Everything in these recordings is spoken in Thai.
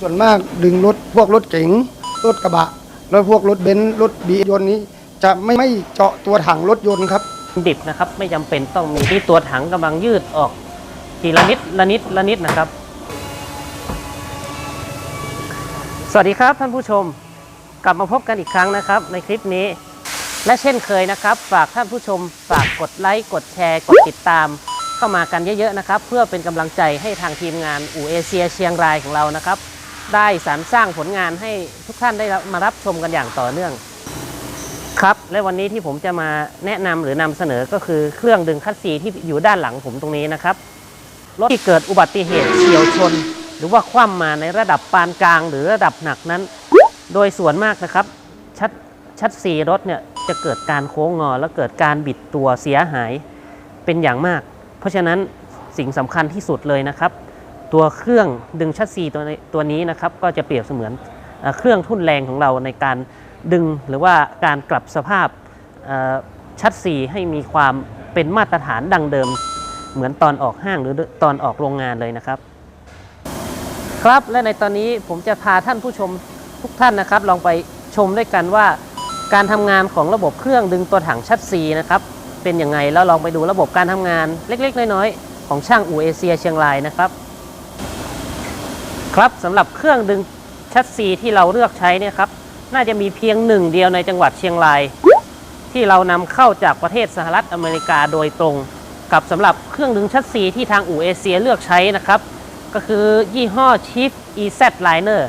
ส่วนมากดึงรถพวกรถเก๋งรถกระบะแล้วพวกรถเบนซ์รถบียนต์นี้ จะไม่ไม่เจาะตัวถังรถยนต์ครับดิบนะครับไม่จำเป็นต้องมีที่ตัวถังกำลังยืดออกทีละนิดละนิดละนิดนะครับ สวัสดีครับท่านผู้ชมกลับมาพบกันอีกครั้งนะครับ ในคลิปนี้ และเช่นเคยนะครับ ฝากท่านผู้ชม ฝากกดไลค์กดแชร์กดติดตาม เข้ามากันเยอะๆนะครับ เพื่อเป็นกำลังใจให้ทางทีมงานอูเอเชียเชียงรายของเรานะครับ ได้สรรสร้างผลงานให้ทุกท่านได้มารับชมกันอย่างต่อเนื่อง ครับและวันนี้ที่ผมจะมาแนะนำหรือนำเสนอก็คือเครื่องดึงคัสซีที่อยู่ด้านหลังผมตรงนี้นะครับรถที่เกิดอุบัติเหตุเฉียวชน หรือว่าคว่ำมาในระดับปานกลาง หรือระดับหนักนั้น โดยส่วนมากนะครับชัดชัดซีรถเนี่ยจะเกิดการโค้งงอ และเกิดการบิดตัวเสียหายเป็นอย่างมาก เพราะฉะนั้นสิ่งสำคัญที่สุดเลยนะครับ ตัวเครื่องดึงชัดซีตัวนี้ตัวนี้นะครับก็จะเปรียบเสมือนเครื่องทุ่นแรงของเราในการดึงหรือว่าการกลับสภาพชัดซีให้มีความเป็นมาตรฐานดังเดิม เหมือนตอนออกห้างหรือตอนออกโรงงานเลยนะครับ ครับและในตอนนี้ผมจะพาท่านผู้ชมทุกท่านนะครับ ลองไปชมด้วยกันว่าการทำงานของระบบเครื่องดึงตัวถังชัดซีนะครับเป็นยังไงแล้วลองไปดูระบบการทำงานเล็กๆ น้อยๆของช่างอูเอเชียเชียงรายนะครับ ครับสำหรับเครื่องดึงชัดซีที่เราเลือกใช้เนี่ยครับน่าจะมีเพียงหนึ่งเดียวในจังหวัดเชียงราย ที่เรานำเข้าจากประเทศสหรัฐอเมริกาโดยตรง กับสำหรับเครื่องดึงชัดซีที่ทางอูเอเชียเลือกใช้นะครับ ก็คือยี่ห้อ Chief EZ Liner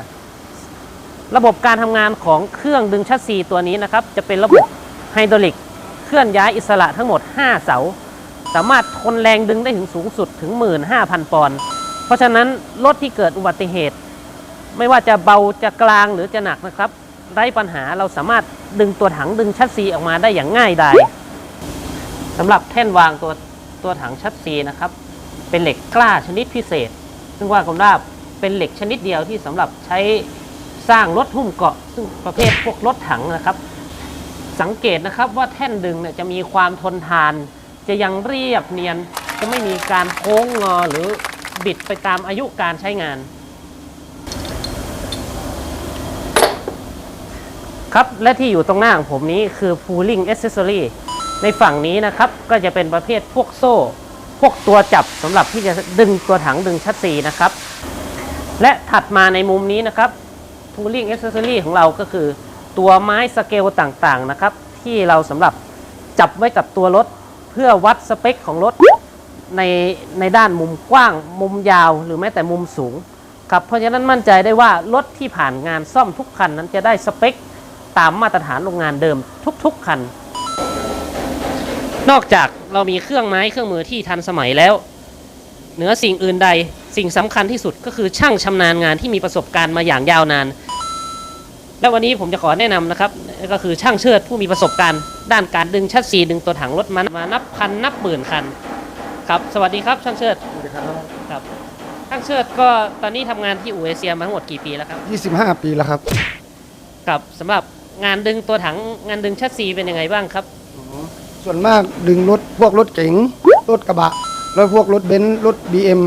ระบบการทำงานของเครื่องดึงชัดซีตัวนี้นะครับ จะเป็นระบบไฮดรอลิกเคลื่อนย้ายอิสระทั้งหมด 5 เสา สามารถทนแรงดึงได้ถึงสูงสุดถึง 15,000 ปอนด์ เพราะฉะนั้นรถที่เกิดอุบัติเหตุ ไม่ว่าจะเบาจะกลางหรือจะหนักนะครับไร้ปัญหาเราสามารถดึงตัวถังดึงชัดซีออกมาได้อย่างง่ายดายสำหรับแท่นวางตัวตัวถังชัดซีนะครับ เป็นเหล็กกล้าชนิดพิเศษ ซึ่งว่ากันว่าเป็นเหล็กชนิดเดียวที่สำหรับใช้สร้างรถหุ้มเกาะ ซึ่งประเภทพวกรถถังนะครับ สังเกตนะครับว่าแท่นดึงเนี่ยจะมีความทนทาน จะยังเรียบเนียนจะไม่มีการโค้งงอหรือ บิดไปตามอายุการใช้งาน ครับและที่อยู่ตรงหน้าของผมนี้คือ pulling accessory ในฝั่งนี้นะครับก็จะเป็นประเภทพวกโซ่ พวกตัวจับสำหรับที่จะดึงตัวถังดึงชัดซีนะครับ และถัดมาในมุมนี้นะครับ pulling accessory ของเราก็คือตัวไม้สเกลต่างๆนะครับ ที่เราสำหรับจับไว้กับตัวรถ เพื่อวัดสเปคของรถ ในในด้านมุมกว้าง มุมยาวหรือแม้แต่มุมสูงครับเพราะฉะนั้นมั่นใจได้ว่ารถที่ผ่านงานซ่อมทุกคันนั้นจะได้สเปค ตามมาตรฐานโรงงานเดิมทุกๆคัน นอกจากเรามีเครื่องไม้เครื่องมือที่ทันสมัยแล้ว เหนือสิ่งอื่นใดสิ่งสำคัญที่สุดก็คือช่างชำนาญงานที่มีประสบการณ์มาอย่างยาวนาน และวันนี้ผมจะขอแนะนำนะครับ ก็คือช่างเชิดผู้มีประสบการณ์ ด้านการดึงชัดซีดึงตัวถังรถมันมานับพันนับหมื่นคัน ครับ สวัสดีครับช่างเชิดครับช่างเชิดก็ตอนนี้ทำงานที่อูเอเชียมาทั้งหมดกี่ปีแล้วครับ25 ปีแล้วครับครับสำหรับงานดึงตัวถังงานดึงชัดซีเป็นยังไงบ้างครับ ส่วนมากดึงรถพวกรถเก๋งรถกระบะ แล้วพวกรถเบนซ์รถบีเอ็ม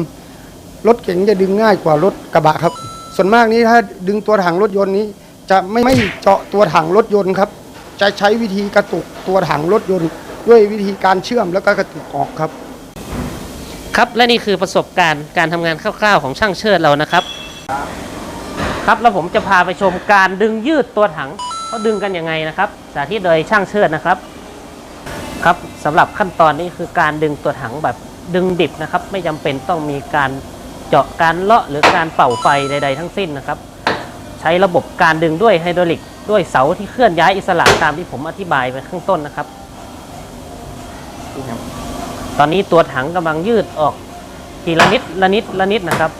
รถเก๋งจะดึงง่ายกว่ารถกระบะครับ ส่วนมากนี้ถ้าดึงตัวถังรถยนต์นี้ จะไม่ไม่เจาะตัวถังรถยนต์ครับ จะใช้วิธีกระตุกตัวถังรถยนต์ ด้วยวิธีการเชื่อมแล้วก็กระตุกออกครับ ครับและนี่คือประสบการณ์การทำงานคร่าวๆของช่างเชิดเรานะครับ ครับแล้วผมจะพาไปชมการดึงยืดตัวถังเขาดึงกันยังไงนะครับ สาธิตโดยช่างเชิดนะครับ ครับสำหรับขั้นตอนนี้คือการดึงตัวถังแบบดึงดิบนะครับ ไม่จำเป็นต้องมีการเจาะการเลาะหรือการเป่าไฟใด ๆ ทั้งสิ้นนะครับ ใช้ระบบการดึงด้วยไฮดรอลิกด้วยเสาที่เคลื่อนย้ายอิสระตามที่ผมอธิบายไปข้างต้นนะครับ ตอนนี้ตัวถังกำลังยืดออกทีละนิดละนิดละนิดนะครับ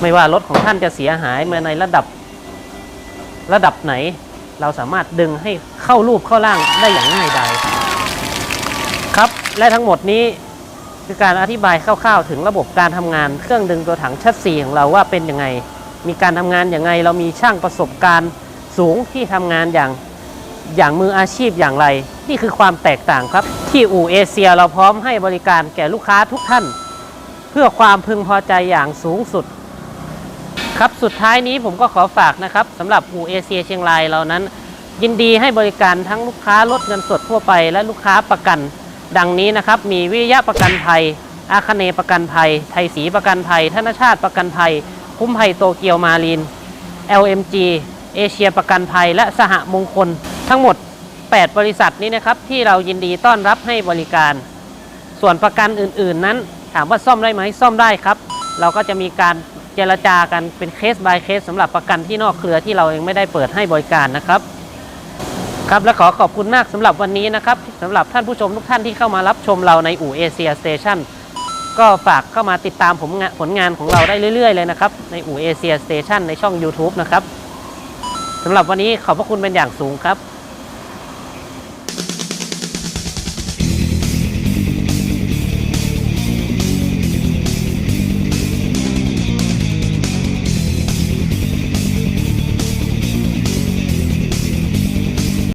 ไม่ว่ารถของท่านจะเสียหายมาในระดับระดับไหน เราสามารถดึงให้เข้ารูปเข้าร่างได้อย่างง่ายดายครับ และทั้งหมดนี้คือการอธิบายคร่าวๆ ถึงระบบการทำงานเครื่องดึงตัวถังชัดซีของเราว่าเป็นยังไง มีการทำงานอย่างไง เรามีช่างประสบการณ์สูงที่ทำงานอย่าง อย่างมืออาชีพอย่างไร นี่คือความแตกต่างครับ ที่อู่เอเชียเราพร้อมให้บริการแก่ลูกค้าทุกท่านทพื่อความพึงพอใจอย่างสูงสุด ครับสุดท้ายนี้ผมก็ขอฝากนะครับสำหรับอู่เอเชียเชียงรายเรานั้น ยินดีให้บริการทั้งลูกค้ารถเงินสดทั่วไป และลูกค้าประกัน ดังนี้นะครับ มีวิริยะประกันภัย อาคเนย์ประกันภัย ไทยศรีประกันภัย ธนชาติประกันภัย คุ้มภัยโตเกียวมารีน LMG เอเชียประกันภัยและสหมงคล ทั้งหมด 8 บริษัทนี้นะครับที่เรายินดีต้อนรับให้บริการ ส่วนประกันอื่น ๆ นั้น ถามว่าซ่อมได้ไหมซ่อมได้ครับ เราก็จะมีการเจรจากันเป็นเคส by เคสสำหรับประกันที่นอกเครือที่เรายังไม่ได้เปิดให้บริการนะครับครับและขอขอบคุณมากสำหรับวันนี้นะครับสำหรับท่านผู้ชมทุกท่านที่เข้ามารับชมเราในอู่เอเชียสเตชันก็ฝากเข้ามาติดตามผมผลงานของเราได้เรื่อย ๆ เลยนะครับ ในอู่เอเชียสเตชันในช่อง YouTube นะครับสำหรับวันนี้ขอบพระคุณเป็นอย่างสูงครับ